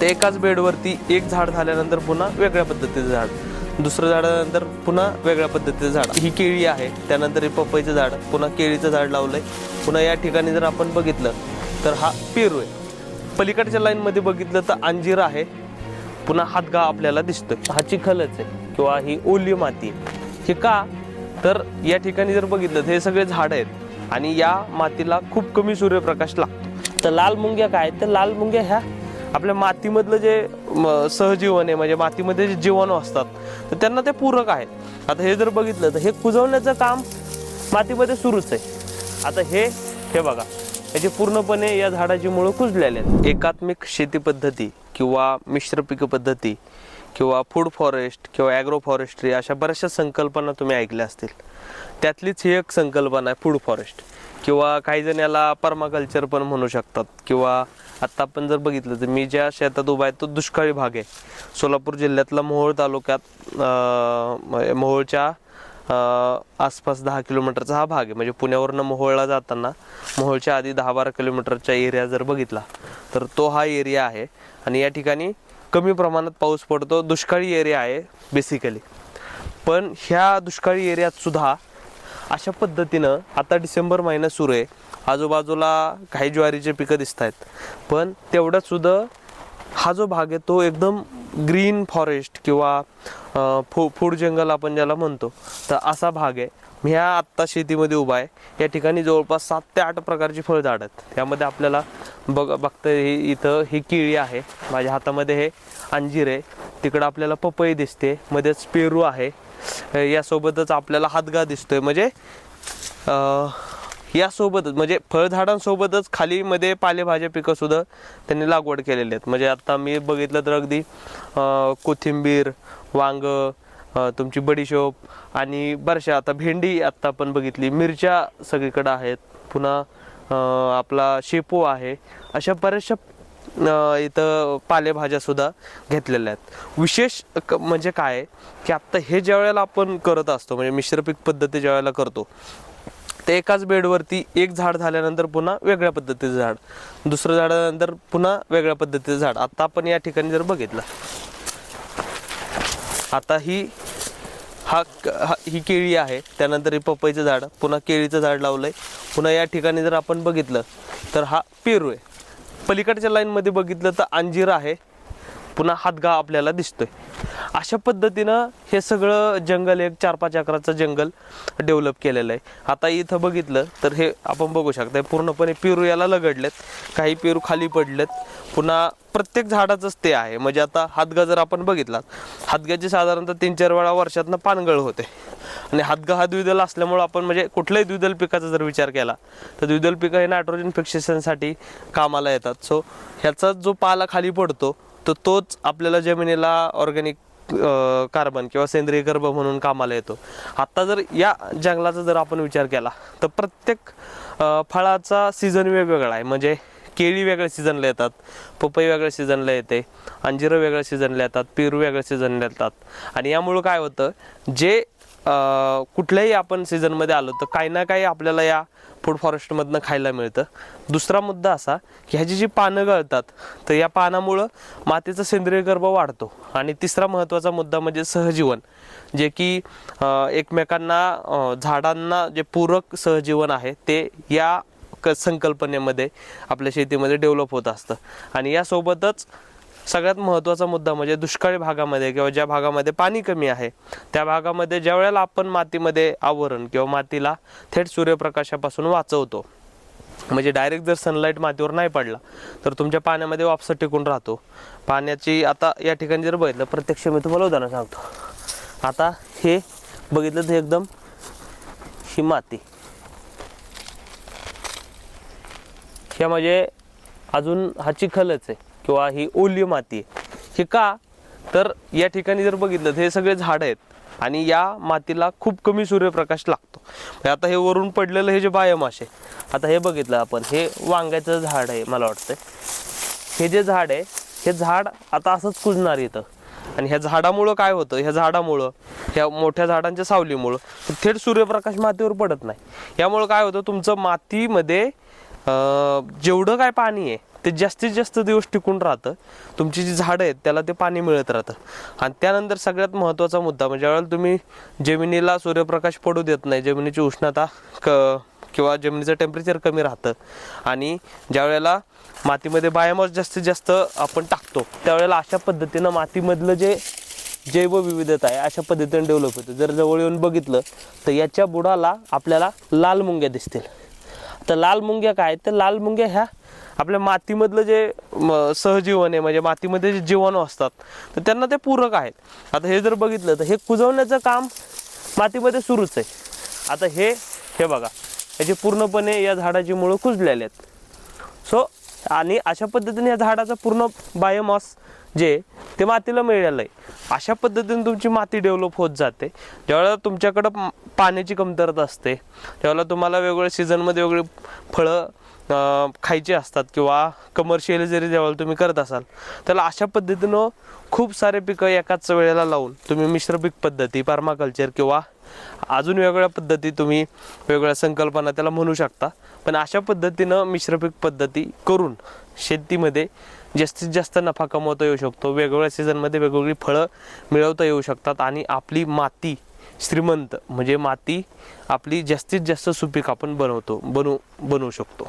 ते एकाच बेडवरती एक झाड झाल्यानंतर पुन्हा वेगळ्या पद्धतीचं झाड. दुसरं झाडानंतर पुन्हा वेगळ्या पद्धतीचं झाड. ही केळी आहे त्यानंतर हे पपईचं झाड. पुन्हा केळीचं झाड लावलंय. पुन्हा या ठिकाणी जर आपण बघितलं तर हा पेरू आहे. पलीकडच्या लाईनमध्ये बघितलं तर अंजीर आहे. पुन्हा हातगा आपल्याला दिसतोय. हा चिखलच आहे किंवा ही ओली माती आहे. हे का? तर या ठिकाणी जर बघितलं तर हे सगळे झाड आहेत आणि या मातीला खूप कमी सूर्यप्रकाश लागतो. तर लाल मुंग्या काय? तर लाल मुंग्या ह्या आपल्या मातीमधलं जे सहजीवन आहे म्हणजे मातीमध्ये जे जीवाणू असतात तर त्यांना ते पूरक आहेत. आता हे जर बघितलं तर हे कुजवण्याचं काम मातीमध्ये सुरूच आहे. आता हे हे बघा याचे पूर्णपणे या झाडाची मुळं कुजलेली आहेत. एकात्मिक शेती पद्धती किंवा मिश्र पीक पद्धती किंवा फूड फॉरेस्ट किंवा ॲग्रो फॉरेस्ट्री अशा बऱ्याचशा संकल्पना तुम्ही ऐकल्या असतील. त्यातलीच ही एक संकल्पना आहे फूड फॉरेस्ट. किंवा काही जण याला परमाकल्चर पण म्हणू शकतात किंवा आत्ता आपण जर बघितलं तर मी ज्या शेतात उभा आहे तो दुष्काळी भाग आहे. सोलापूर जिल्ह्यातला मोहोळ तालुक्यात मोहोळच्या आसपास दहा किलोमीटरचा हा भाग आहे. म्हणजे पुण्यावरनं मोहोळला जाताना मोहोळच्या आधी दहा बारा किलोमीटरचा एरिया जर बघितला तर तो हा एरिया आहे. आणि या ठिकाणी कमी प्रमाणात पाऊस पडतो. दुष्काळी एरिया आहे बेसिकली पण ह्या दुष्काळी एरियात सुद्धा अशा पद्धतीनं आता डिसेंबर महिना सुरू आहे. आजूबाजूला काही ज्वारीचे पिकं दिसत आहेत पण तेवढ्यात हा जो भाग आहे तो एकदम ग्रीन फॉरेस्ट किंवा फू फूड जंगल आपण ज्याला म्हणतो तर असा भाग आहे. मी ह्या आत्ता शेतीमध्ये उभा आहे. या ठिकाणी जवळपास सात ते आठ प्रकारची फळझाड आहेत. त्यामध्ये आपल्याला बघ बघतं ही इथं ही केळी आहे. माझ्या हातामध्ये हे अंजीर आहे. तिकडं आपल्याला पपई दिसते. मध्येच पेरू आहे. यासोबतच आपल्याला हातगा दिसतोय. म्हणजे यासोबतच म्हणजे फळझाडांसोबतच खालीमध्ये पालेभाज्या पिकं सुद्धा त्यांनी लागवड केलेली आहेत. म्हणजे आता मी बघितलं तर अगदी कोथिंबीर वांग तुमची बडीशोप आणि बऱ्याचशा आता भेंडी आत्ता आपण बघितली. मिरच्या सगळीकडं आहेत. पुन्हा आपला शेपू आहे. अशा बऱ्याचशा इथं पालेभाज्यासुद्धा घेतलेल्या आहेत. विशेष क- म्हणजे काय की आत्ता हे ज्या वेळेला आपण करत असतो म्हणजे मिश्र पीक पद्धती ज्या वेळेला करतो ते एकाच बेडवरती एक झाड झाल्यानंतर पुन्हा वेगळ्या पद्धतीचं झाड. दुसरं झाडानंतर पुन्हा वेगळ्या पद्धतीचं झाड. आता आपण या ठिकाणी जर बघितलं. आता ही हा क- हा- ही केळी आहे. त्यानंतर हे पपईचं झाड. पुन्हा केळीचं झाड लावलंय. पुन्हा या ठिकाणी जर आपण बघितलं तर हा पेरू आहे. पलीकडच्या लाईनमध्ये बघितलं तर अंजीर आहे. पुन्हा हातगा आपल्याला दिसतोय. अशा पद्धतीनं हे सगळं जंगल एक चार पाच अकराचं जंगल डेव्हलप केलेलं आहे. आता इथं बघितलं तर हे आपण बघू शकता पूर्णपणे पेरू याला लगडलेत. काही पेरू खाली पडलेत. पुन्हा प्रत्येक झाडाचंच ते आहे. म्हणजे आता हातगा जर आपण बघितला हातग्याची साधारणतः तीन चार वेळा वर्षातनं पानगळ होते. आणि हातगा हा द्विदल असल्यामुळं आपण म्हणजे कुठल्याही द्विदल पिकाचा जर विचार केला तर द्विदल पिकं हे नायट्रोजन फिक्सेशनसाठी कामाला येतात. सो ह्याचा जो पाला खाली पडतो तर तोच आपल्याला जमिनीला ऑर्गॅनिक कार्बन किंवा सेंद्रिय गर्भ म्हणून कामाला येतो. आत्ता जर या जंगलाचा जर आपण विचार केला तर प्रत्येक फळाचा सीझन वेगवेगळा आहे. म्हणजे केळी वेगळ्या सीझनला येतात पपई वेगळ्या सीझनला येते अंजिरं वेगळ्या सीझनला येतात पेरू वेगळ्या सीझनला येतात. आणि यामुळं काय होतं जे कुठल्याही आपण सीझनमध्ये आलो तर काही ना काही आपल्याला या फूड फॉरेस्टमधनं खायला मिळतं. दुसरा मुद्दा असा की ह्याची जी पानं गळतात तर या पानामुळं मातीचा सेंद्रिय गर्भ वाढतो. आणि तिसरा महत्त्वाचा मुद्दा म्हणजे सहजीवन जे की एकमेकांना झाडांना जे पूरक सहजीवन आहे ते या क संकल्पनेमध्ये आपल्या शेतीमध्ये डेव्हलप होत असतं. आणि यासोबतच सगळ्यात महत्त्वाचा मुद्दा म्हणजे दुष्काळी भागामध्ये किंवा ज्या भागामध्ये पाणी कमी आहे त्या भागामध्ये ज्या वेळेला आपण मातीमध्ये आवरण किंवा मातीला थेट सूर्यप्रकाशापासून वाचवतो म्हणजे डायरेक्ट जर सनलाईट मातीवर नाही पडला तर तुमच्या पाण्यामध्ये वापस टिकून राहतो. पाण्याची आता या ठिकाणी जर बघितलं प्रत्यक्ष मी तुम्हाला उदाहरण सांगतो. आता हे बघितलं तर एकदम ही माती. ह्या म्हणजे अजून हा चिखलच आहे. किंवा ही ओली माती आहे. हे का? तर या ठिकाणी जर बघितलं तर हे सगळे झाड आहेत आणि या मातीला खूप कमी सूर्यप्रकाश लागतो. म्हणजे आता हे वरून पडलेलं हे जे बायोमास आहे आता हे बघितलं आपण हे वांग्याचं झाड आहे मला वाटतं हे जे झाड आहे हे झाड आता असंच कुजणार इथं. आणि ह्या झाडामुळं काय होतं? ह्या झाडामुळं ह्या मोठ्या झाडांच्या सावलीमुळं थेट सूर्यप्रकाश मातीवर पडत नाही. यामुळं काय होतं? तुमचं मातीमध्ये जेवढं काय पाणी आहे ते जास्तीत जास्त दिवस टिकून राहतं. तुमची जी झाडं आहेत त्याला ते पाणी मिळत राहतं. आणि त्यानंतर सगळ्यात महत्त्वाचा मुद्दा म्हणजे ज्यावेळेला तुम्ही जमिनीला सूर्यप्रकाश पडू देत नाही जमिनीची उष्णता क किंवा जमिनीचं टेम्परेचर कमी राहतं. आणि ज्यावेळेला मातीमध्ये बायोमॉस जास्तीत जास्त आपण टाकतो त्यावेळेला अशा पद्धतीनं मातीमधलं जे जैवविविधता आहे अशा पद्धतीने डेव्हलप होते. जर जवळ येऊन बघितलं तर याच्या बुडाला आपल्याला लाल मुंग्या दिसतील. तर लाल मुंग्या काय तर लाल मुंग्या ह्या आपल्या मातीमधलं जे म, सहजीवन आहे म्हणजे मातीमध्ये जे जीवाणू असतात तर त्यांना ते पूरक आहेत. आता हे जर बघितलं तर हे कुजवण्याचं काम मातीमध्ये सुरूच आहे. आता हे हे बघा याचे पूर्णपणे या झाडाची मुळं कुजलेले आहेत. सो आणि अशा पद्धतीने या झाडाचं पूर्ण बायोमास जे ते मातीला मिळालं आहे अशा पद्धतीने तुमची माती डेव्हलप होत जाते. ज्यावेळेला तुमच्याकडं पाण्याची कमतरता असते. त्यावेळेला तुम्हाला वेगवेगळ्या सीझनमध्ये वेगळी फळं खायचे खायची असतात किंवा कमर्शियल जरी ज्यावेळेला तुम्ही करत असाल त्याला अशा पद्धतीनं खूप सारे पिकं एकाच वेळेला लावून तुम्ही मिश्र पीक पद्धती पर्माकल्चर किंवा अजून वेगवेगळ्या पद्धती तुम्ही वेगवेगळ्या संकल्पना त्याला म्हणू शकता. पण अशा पद्धतीनं मिश्र पीक पद्धती करून शेतीमध्ये जास्तीत जास्त नफा कमवता येऊ शकतो. वेगवेगळ्या सीझनमध्ये वेगवेगळी फळं मिळवता येऊ शकतात आणि आपली माती श्रीमंत म्हणजे माती आपली जास्तीत जास्त सुपीक आपण बनवतो बनवू बनवू शकतो.